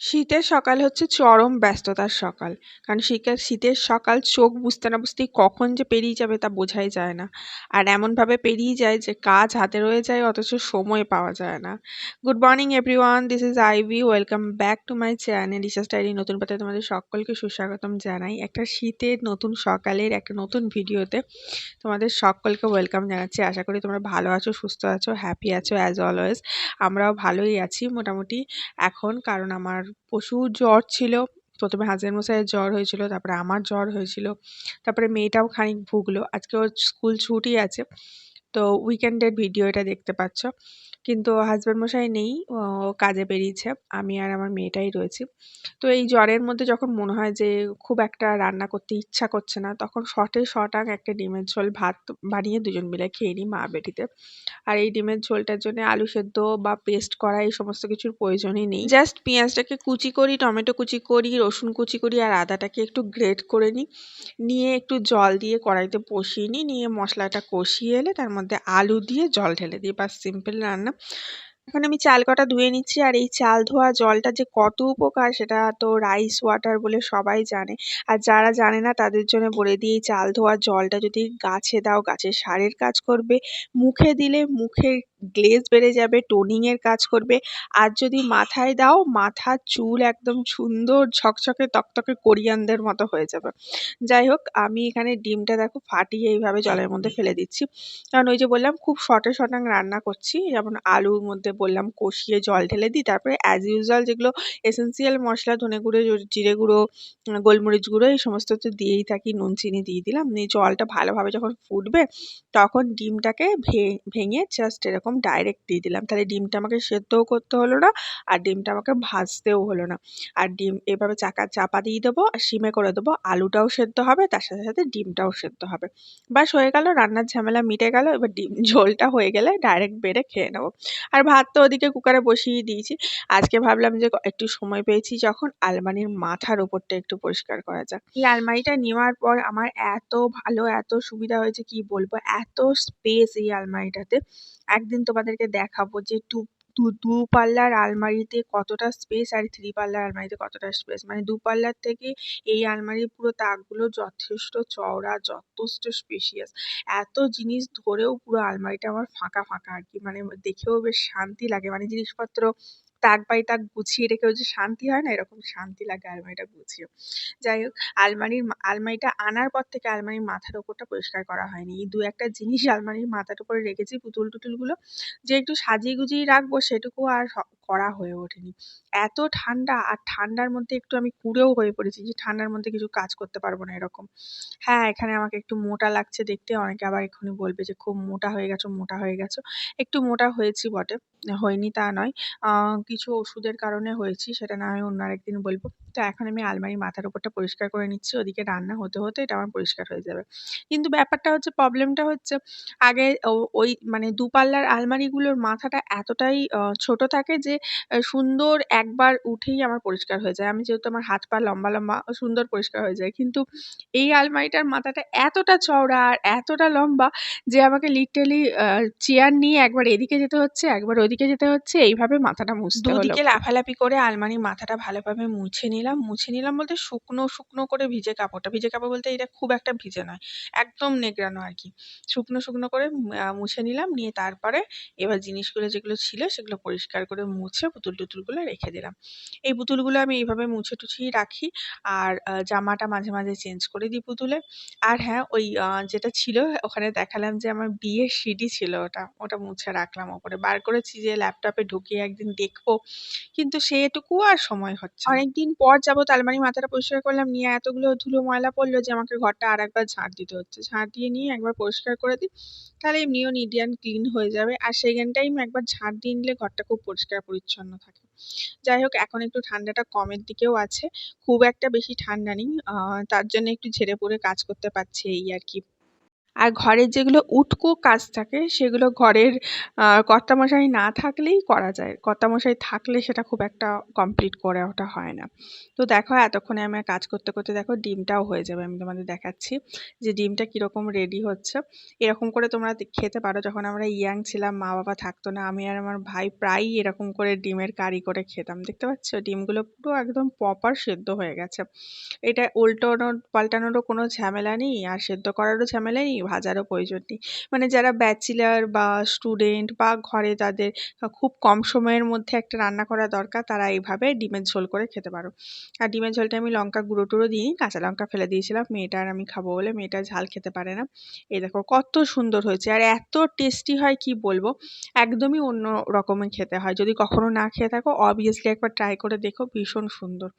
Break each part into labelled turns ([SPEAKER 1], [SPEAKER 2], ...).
[SPEAKER 1] শীতের সকাল হচ্ছে চরম ব্যস্ততার সকাল। কারণ শীতের শীতের সকাল চোখ বুঝতে না বুঝতেই কখন যে পেরিয়ে যাবে তা বোঝাই যায় না। আর এমনভাবে পেরিয়ে যায় যে কাজ হাতে রয়ে যায়, অথচ সময় পাওয়া যায় না। Good morning everyone, this is Ivy, welcome back to my channel research diary নতুন পাতায় তোমাদের সকলকে সুস্বাগতম জানাই। একটা শীতের নতুন সকালের একটা নতুন ভিডিওতে তোমাদের সকলকে ওয়েলকাম জানাচ্ছি। আশা করি তোমরা ভালো আছো, সুস্থ আছো, হ্যাপি আছো অ্যাজ অলওয়েজ আমরাও ভালোই আছি মোটামুটি এখন, কারণ আমার প্রচুর জ্বর ছিল। প্রথমে হাজার মশাইয়ের জ্বর হয়েছিল, তারপরে আমার জ্বর হয়েছিল, তারপরে মেয়েটাও খানিক ভুগলো। আজকে ওর স্কুল ছুটি আছে। তো উইকেন্ডের ভিডিও এটা দেখতে পাচ্ছ। কিন্তু হাজব্যান্ড মশাই নেই, ও কাজে বেরিয়েছে, আমি আর আমার মেয়েটাই রয়েছি। তো এই জ্বরের মধ্যে যখন মনে হয় যে খুব একটা রান্না করতে ইচ্ছা করছে না, তখন শটে শটাং একটা ডিমের ঝোল ভাত বানিয়ে দুজন মিলে খেয়ে নিই মা বেটিতে। আর এই ডিমের ঝোলটার জন্য আলু সেদ্ধ বা পেস্ট করা এই সমস্ত কিছুর প্রয়োজনই নেই। জাস্ট পেঁয়াজটাকে কুচি করি, টমেটো কুচি করি, রসুন কুচি করি আর আদাটাকে একটু গ্রেট করে নিই। নিয়ে একটু জল দিয়ে কড়াইতে বসিয়ে নিই, নিয়ে মশলাটা কষিয়ে এলে তার মধ্যে আলু দিয়ে জল ঢেলে দিই বা সিম্পল রান্না। এখন আমি চাল কটা ধুয়ে নিচ্ছি, আর এই চাল ধোয়া জলটা যে কত উপকার সেটা তো রাইস ওয়াটার বলে সবাই জানে। আর যারা জানে না তাদের জন্য বলে দিই, এই চাল ধোয়া জলটা যদি গাছে দাও, গাছের সারের কাজ করবে। মুখে দিলে মুখের গ্লেজ বেড়ে যাবে টোনিংয়ের কাজ করবে। আর যদি মাথায় দাও মাথার চুল একদম সুন্দর ঝকঝকে তকতকে কোরিয়ানদের মতো হয়ে যাবে। যাই হোক আমি এখানে ডিমটা দেখো ফাটিয়ে এইভাবে জলের মধ্যে ফেলে দিচ্ছি। কারণ ওই যে বললাম খুব শর্টে শটাং রান্না করছি। যেমন আলুর মধ্যে বললাম কষিয়ে জল ঢেলে দিই। তারপরে অ্যাজ ইউজুয়াল যেগুলো এসেন্সিয়াল মশলা ধনে গুঁড়ো জিরে গুঁড়ো গোলমরিচ গুঁড়ো এই সমস্ত তো দিয়েই থাকি নুন চিনি দিয়ে দিলাম। নিয়ে জলটা ভালোভাবে যখন ফুটবে তখন ডিমটাকে ভেঙে জাস্ট এরকম ডাইরেক্ট দিয়ে দিলাম। তাহলে ডিমটা আমাকে সেদ্ধও করতে হলো না, আর ডিমটা আমাকে ভাজতেও হলো না। আর ডিম এভাবে চাকা চাপা দিয়ে দেবো, আর সিমে করে দেবো। আলুটাও সেদ্ধ হবে, তার সাথে সাথে ডিমটাও সেদ্ধ হবে। বাস হয়ে গেল, রান্নার ঝামেলা মিটে গেল। এবার ডিম ঝোলটা হয়ে গেলে ডাইরেক্ট বেড়ে খেয়ে নেব। আর ভাত তো ওদিকে কুকারে বসিয়ে দিয়েছি। আজকে ভাবলাম যে একটু সময় পেয়েছি যখন আলমারির মাথার ওপরটা একটু পরিষ্কার করা যাক। এই আলমারিটা নেওয়ার পর আমার এত ভালো, এত সুবিধা হয়েছে, কি বলব? এত স্পেস এই আলমারিটাতে। একদিন তোমাদেরকে দেখাবো যে টু দু দু পাল্লার আলমারিতে কতটা স্পেস আর থ্রি পাল্লার আলমারিতে কতটা স্পেস মানে দু পাল্লার থেকে এই আলমারির পুরো তাকগুলো যথেষ্ট চওড়া, যথেষ্ট স্পেশিয়াস এত জিনিস ধরেও পুরো আলমারিটা আমার ফাঁকা ফাঁকা আর কি। মানে দেখেও বেশ শান্তি লাগে। মানে জিনিসপত্র তাক বাই তাক গুছিয়ে রেখেও যে শান্তি হয় না, এরকম শান্তি লাগে আলমারিটা গুছিয়ে। যাই হোক, আলমারির আলমারিটা আনার পর থেকে আলমারির মাথার ওপরটা পরিষ্কার করা হয়নি। এই দু একটা জিনিস আলমারির মাথার উপরে রেখেছি, পুতুল টুতুলগুলো। যে একটু সাজিয়ে গুজিয়ে রাখব সেটুকু আর করা হয়ে ওঠেনি। এত ঠান্ডা আর ঠান্ডার মধ্যে একটু আমি কুঁড়েও হয়ে পড়েছি যে ঠান্ডার মধ্যে কিছু কাজ করতে পারব না এরকম। হ্যাঁ এখানে আমাকে একটু মোটা লাগছে দেখতে, অনেকে আবার এক্ষুনি বলবে যে খুব মোটা হয়ে গেছো, মোটা হয়ে গেছো। একটু মোটা হয়েছি বটে, হয়নি তা নয়। কিছু ওষুধের কারণে হয়েছি, সেটা না হয় অন্য আরেকদিন বলব। তো এখন আমি আলমারি মাথার ওপরটা পরিষ্কার করে নিচ্ছি, ওদিকে রান্না হতে হতে এটা আমার পরিষ্কার হয়ে যাবে। কিন্তু ব্যাপারটা হচ্ছে প্রবলেমটা হচ্ছে, আগে ওই মানে দুপাল্লার আলমারিগুলোর মাথাটা এতটাই ছোট থাকে যে সুন্দর একবার উঠেই আমার পরিষ্কার হয়ে যায়। আমি যেহেতু আমার হাত পা লম্বা লম্বা, সুন্দর পরিষ্কার হয়ে যায়। কিন্তু এই আলমারিটার মাথাটা এতটা চওড়া আর এতটা লম্বা যে আমাকে লিটারেলি চেয়ার নিয়ে একবার এদিকে যেতে হচ্ছে, একবার ওদিকে যেতে হচ্ছে, এইভাবে মাথাটা মুছতে দুদিকে লাফালাফি করে আলমারির মাথাটা ভালোভাবে মুছে নিলাম। মুছে নিলাম বলতে শুকনো শুকনো করে ভিজে কাপড়টা। ভিজে কাপড় বলতে এটা খুব একটা ভিজে নয়, একদম নেগড়ানো আর কি। শুকনো শুকনো করে মুছে নিলাম। নিয়ে তারপরে এবার জিনিসগুলো যেগুলো ছিল সেগুলো পরিষ্কার করে মুছে পুতুল টুতুলগুলো রেখে দিলাম। এই পুতুলগুলো আমি এইভাবে মুছে টুছিয়ে রাখি আর জামাটা মাঝে মাঝে চেঞ্জ করে দিই পুতুলে। আর হ্যাঁ ওই যেটা ছিল, ওখানে দেখালাম যে আমার বিয়ের সিডি ছিল ওটা ওটা মুছে রাখলাম ওপরে। বার করেছি যে ল্যাপটপে ঢুকিয়ে একদিন দেখব, কিন্তু সেটুকু আর সময় হচ্ছে অনেকদিন পর যাব আলমারির মাথাটা পরিষ্কার করলাম, নিয়ে এতগুলো ধুলো ময়লা পড়ল যে আমাকে ঘরটা আর একবার ঝাঁট দিতে হচ্ছে। ঝাঁট দিয়ে নিয়ে একবার পরিষ্কার করে দিই, তাহলে এমনিও নিট অ্যান্ড ক্লিন হয়ে যাবে। আর সেকেন্ড টাইম একবার ঝাঁট দিয়ে নিলে ঘরটা খুব পরিষ্কার পরিচ্ছন্ন থাকে। যাই হোক, এখন একটু ঠান্ডাটা কমের দিকেও আছে। খুব একটা বেশি ঠান্ডা নেই। তার জন্য একটু ঝেড়ে পড়ে কাজ করতে পারছি এই আর কি। আর ঘরের যেগুলো উটকো কাজ থাকে, সেগুলো ঘরের কর্তামশাই না থাকলেই করা যায়। কর্তামশাই থাকলে সেটা খুব একটা কমপ্লিট করে ওটা হয় না। তো দেখো এতক্ষণে আমার কাজ করতে করতে দেখো ডিমটাও হয়ে যাবে। আমি তোমাদের দেখাচ্ছি যে ডিমটা কীরকম রেডি হচ্ছে। এরকম করে তোমরা খেতে পারো। যখন আমরা ইয়াং ছিলাম মা বাবা থাকতো না, আমি আর আমার ভাই প্রায়ই এরকম করে ডিমের কারি করে খেতাম। দেখতে পাচ্ছ? ডিমগুলো পুরো একদম প্রপার সেদ্ধ হয়ে গেছে। এটা উল্টোনো, পাল্টানোরও কোনো ঝামেলা নেই, আর সেদ্ধ করারও ঝামেলা নেই। ভাজারও প্রয়োজন নেই। মানে যারা ব্যাচেলার বা স্টুডেন্ট বা ঘরে যাদের খুব কম সময়ের মধ্যে একটা রান্না করা দরকার, তারা এইভাবে ডিমের ঝোল করে খেতে পারো। আর ডিমের ঝোলটা আমি লঙ্কা গুঁড়ো টুড়ো দিই কাঁচা লঙ্কা ফেলে দিয়েছিলাম, মেয়েটা আর আমি খাব বলে মেয়েটা ঝাল খেতে পারে না। এই দেখো কত সুন্দর হয়েছে আর এত টেস্টি হয় কি বলব? একদমই অন্য রকমের খেতে হয়। যদি কখনো না খেয়ে থাকো অবভিয়াসলি একবার ট্রাই করে দেখো, ভীষণ সুন্দর।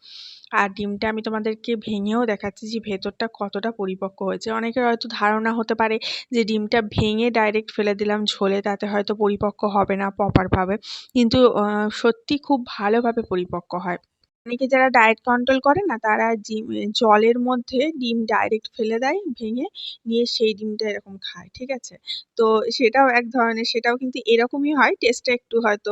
[SPEAKER 1] আর ডিমটা আমি তোমাদেরকে ভেঙেও দেখাচ্ছি যে ভেতরটা কতটা পরিপক্ক হয়েছে। অনেকের হয়তো ধারণা হতে পারে যে ডিমটা ভেঙে ডাইরেক্ট ফেলে দিলাম ঝোলে, তাতে হয়তো পরিপক্ক হবে না প্রপারভাবে কিন্তু সত্যি খুব ভালোভাবে পরিপক্ক হয়। অনেকে যারা ডায়েট কন্ট্রোল করে না, তারা জলের মধ্যে ডিম ডাইরেক্ট ফেলে দেয়, ভেঙে নিয়ে সেই ডিমটা এরকম খায়, ঠিক আছে? তো সেটাও এক ধরনের, সেটাও কিন্তু এরকমই হয় টেস্টটা একটু হয়তো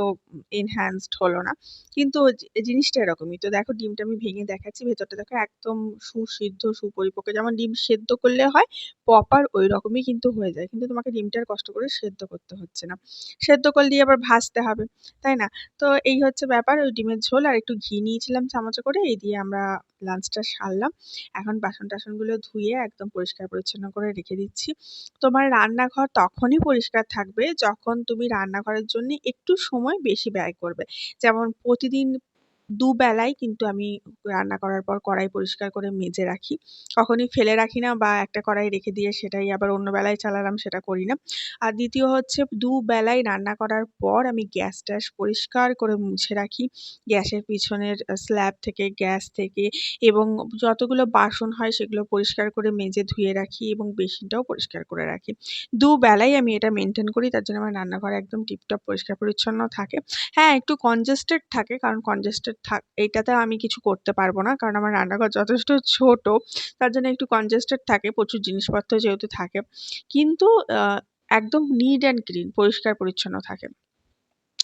[SPEAKER 1] এনহ্যান্সড হলো না, কিন্তু জিনিসটা এরকমই। তো দেখো ডিমটা আমি ভেঙে দেখাচ্ছি, ভেতরটা দেখো একদম সুসিদ্ধ, সুপরিপক্ক, যেমন ডিম সেদ্ধ করলে হয় প্রপার ওই রকমই কিন্তু হয়ে যায়, কিন্তু তোমাকে ডিমটার কষ্ট করে সেদ্ধ করতে হচ্ছে না। সেদ্ধ করলে আবার ভাজতে হবে, তাই না? তো এই হচ্ছে ব্যাপার, ওই ডিমের ঝোল, আর একটু ঘি নিয়েছিলাম চামচে করে এই দিয়ে আমরা লাঞ্চটা সারলাম। এখন বাসন টাসনগুলো ধুয়ে একদম পরিষ্কার পরিচ্ছন্ন করে রেখে দিচ্ছি। তোমার রান্নাঘর তখনই পরিষ্কার থাকবে যখন তুমি রান্নাঘরের জন্য একটু সময় বেশি ব্যয় করবে। যেমন প্রতিদিন দুবেলাই কিন্তু আমি রান্না করার পর কড়াই পরিষ্কার করে মেজে রাখি। কখনই ফেলে রাখি না বা একটা কড়াই রেখে দিয়ে সেটাই আবার অন্য বেলায় চালালাম, সেটা করি না। আর দ্বিতীয় হচ্ছে দুবেলাই রান্না করার পর আমি গ্যাস ট্যাস পরিষ্কার করে মুছে রাখি। গ্যাসের পিছনের স্ল্যাব থেকে, গ্যাস থেকে এবং যতগুলো বাসন হয় সেগুলো পরিষ্কার করে মেজে ধুয়ে রাখি এবং বেসিনটাও পরিষ্কার করে রাখি। দুবেলাই আমি এটা মেনটেন করি, তার জন্য আমার রান্নাঘর একদম টিপটপ পরিষ্কার পরিচ্ছন্ন থাকে। হ্যাঁ একটু কনজেস্টেড থাকে কারণ কনজেস্টেড থাক, এইটাতে আমি কিছু করতে পারব না। কারণ আমার রান্নাঘর যথেষ্ট ছোট, তার জন্য একটু কনজেস্টেড থাকে, প্রচুর জিনিসপত্র যেহেতু থাকে। কিন্তু একদম নিট অ্যান্ড ক্লিন পরিষ্কার পরিচ্ছন্ন থাকে।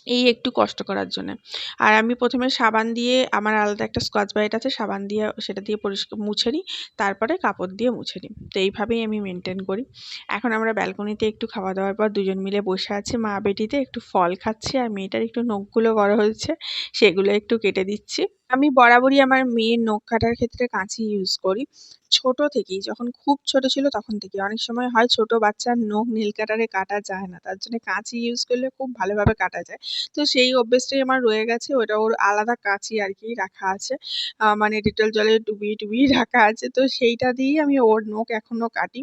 [SPEAKER 1] এই একটু কষ্ট করার জন্যে। আর আমি প্রথমে সাবান দিয়ে, আমার আলাদা একটা স্কচ ব্রাইট আছে, সাবান দিয়ে, সেটা দিয়ে পরিষ্কার মুছে নিই, তারপরে কাপড় দিয়ে মুছে নিই। তো এইভাবেই আমি মেনটেন করি। এখন আমরা ব্যালকনিতে একটু খাওয়া দাওয়ার পর দুজন মিলে বসে আছি মা বেটিতে, একটু ফল খাচ্ছি, আর মেয়েটার একটু নখগুলো বড় হয়েছে, সেগুলো একটু কেটে দিচ্ছি। আমি বরাবরই আমার মেয়ের নখ কাটার ক্ষেত্রে কাঁচি ইউজ করি। ছোট থেকেই, যখন খুব ছোট ছিল তখন থেকে অনেক সময় হয় ছোট বাচ্চার নখ নীল কাটারে কাটা যায় না, তার জন্য কাঁচি ইউজ করলে খুব ভালোভাবে কাটা যায়। তো সেই অভ্যেসটাই আমার রয়ে গেছে, ওটা ওর আলাদা কাঁচি আর কি রাখা আছে। মানে ডেটল জলে ডুবিয়ে টুবিয়ে রাখা আছে। তো সেইটা দিয়েই আমি ওর নখ এখনও কাটি।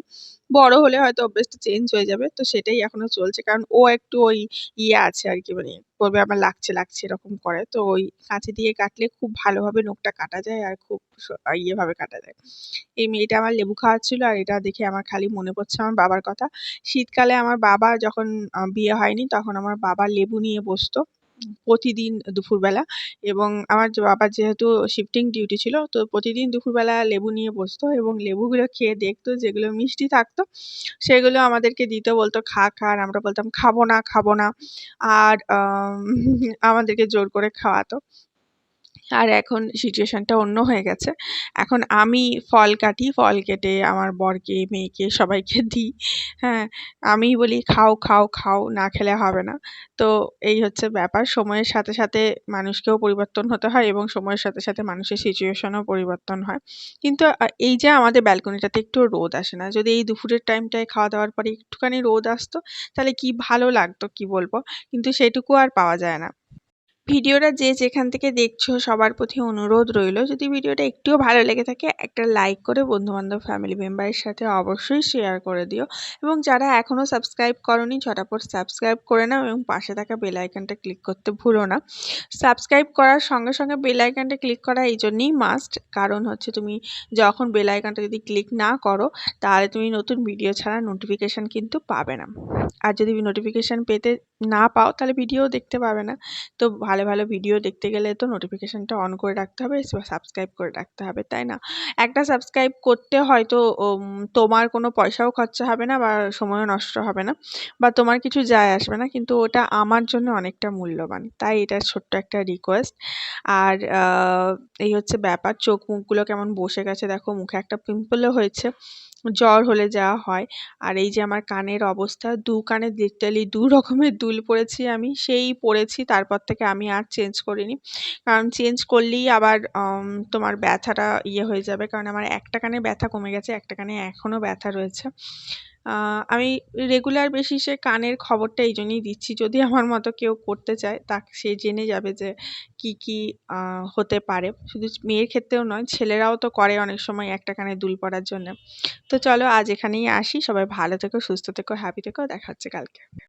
[SPEAKER 1] বড় হলে হয়তো অভ্যেসটা চেঞ্জ হয়ে যাবে, তো সেটাই এখনও চলছে। কারণ ও একটু ওই ইয়ে আছে আর কি মানে বলবে আমার লাগছে লাগছে এরকম করে। তো ওই কাঁচি দিয়ে কাটলে খুব ভালোভাবে নখটা কাটা যায় আর খুব ইয়েভাবে কাটা যায়। এই মেয়েটা আমার লেবু খাওয়াচ্ছিল আর এটা দেখে আমার খালি মনে পড়ছে আমার বাবার কথা। শীতকালে আমার বাবা যখন বিয়ে হয়নি তখন আমার বাবা লেবু নিয়ে বসতো প্রতিদিন দুপুরবেলা এবং আমার বাবার যেহেতু শিফটিং ডিউটি ছিল তো প্রতিদিন দুপুরবেলা লেবু নিয়ে বসতো এবং লেবুগুলো খেয়ে দেখতো যেগুলো মিষ্টি থাকতো সেগুলো আমাদেরকে দিতে, বলতো খা খা আর আমরা বলতাম খাব না খাব না। আর আমাদেরকে জোর করে খাওয়াতো। আর এখন সিচুয়েশানটা অন্য হয়ে গেছে। এখন আমি ফল কাটি, ফল কেটে আমার বরকে, মেয়েকে সবাইকে দিই। হ্যাঁ আমিই বলি খাও খাও খাও, না খেলে হবে না। তো এই হচ্ছে ব্যাপার। সময়ের সাথে সাথে মানুষকেও পরিবর্তন হতে হয় এবং সময়ের সাথে সাথে মানুষের সিচুয়েশনও পরিবর্তন হয়। কিন্তু এই যে আমাদের ব্যালকনিটাতে একটু রোদ আসে না, যদি এই দুপুরের টাইমটায় খাওয়া দাওয়ার পরে একটুখানি রোদ আসতো, তাহলে কি ভালো লাগতো কি বলব? কিন্তু সেটুকু আর পাওয়া যায় না। ভিডিওটা যে যেখান থেকে দেখছ সবার প্রতি অনুরোধ রইল। যদি ভিডিওটা একটুও ভালো লেগে থাকে, একটা লাইক করে বন্ধুবান্ধব ফ্যামিলি মেম্বারের সাথে অবশ্যই শেয়ার করে দিও। এবং যারা এখনও সাবস্ক্রাইব করনি, ঝটাপট সাবস্ক্রাইব করে নাও এবং পাশে থাকা বেল ক্লিক করতে ভুলো না। সাবস্ক্রাইব করার সঙ্গে সঙ্গে বেল ক্লিক করা এই জন্যেই মাস্ট কারণ হচ্ছে তুমি যখন বেল যদি ক্লিক না করো, তাহলে তুমি নতুন ভিডিও ছাড়া নোটিফিকেশান কিন্তু পাবে না। আর যদি নোটিফিকেশান পেতে না পাও, তাহলে ভিডিও দেখতে পাবে না। তো ভালো ভালো ভালো ভিডিও দেখতে গেলে তো নোটিফিকেশানটা অন করে রাখতে হবে সাবস্ক্রাইব করে রাখতে হবে, তাই না? একটা সাবস্ক্রাইব করতে হয়তো তোমার কোনো পয়সাও খরচা হবে না, বা সময়ও নষ্ট হবে না, বা তোমার কিছু যায় আসবে না, কিন্তু ওটা আমার জন্য অনেকটা মূল্যবান। তাই এটা ছোট্ট একটা রিকোয়েস্ট আর এই হচ্ছে ব্যাপার, চোখ মুখগুলো কেমন বসে গেছে, দেখো, মুখে একটা পিম্পলও হয়েছে। জ্বর হলে যাওয়া হয়। আর এই যে আমার কানের অবস্থা, দু কানে লিটারালি দু রকমের দুল পড়েছি আমি, সেই পড়েছি, তারপর থেকে আমি আর চেঞ্জ করিনি। কারণ চেঞ্জ করলেই আবার তোমার ব্যথাটা ইয়ে হয়ে যাবে। কারণ আমার একটা কানে ব্যথা কমে গেছে, একটা কানে এখনও ব্যথা রয়েছে। আমি রেগুলার বেসিসে কানের খবরটা এই জন্যই দিচ্ছি, যদি আমার মতো কেউ করতে চায় তা সে জেনে যাবে যে কি কি হতে পারে। শুধু মেয়ের ক্ষেত্রেও নয়, ছেলেরাও তো করে অনেক সময় একটা কানে দুল পড়ার জন্য। তো চলো আজ এখানেই আসি, সবাই ভালো থেকো, সুস্থ থেকো হ্যাপি থেকো, দেখা হচ্ছে কালকে।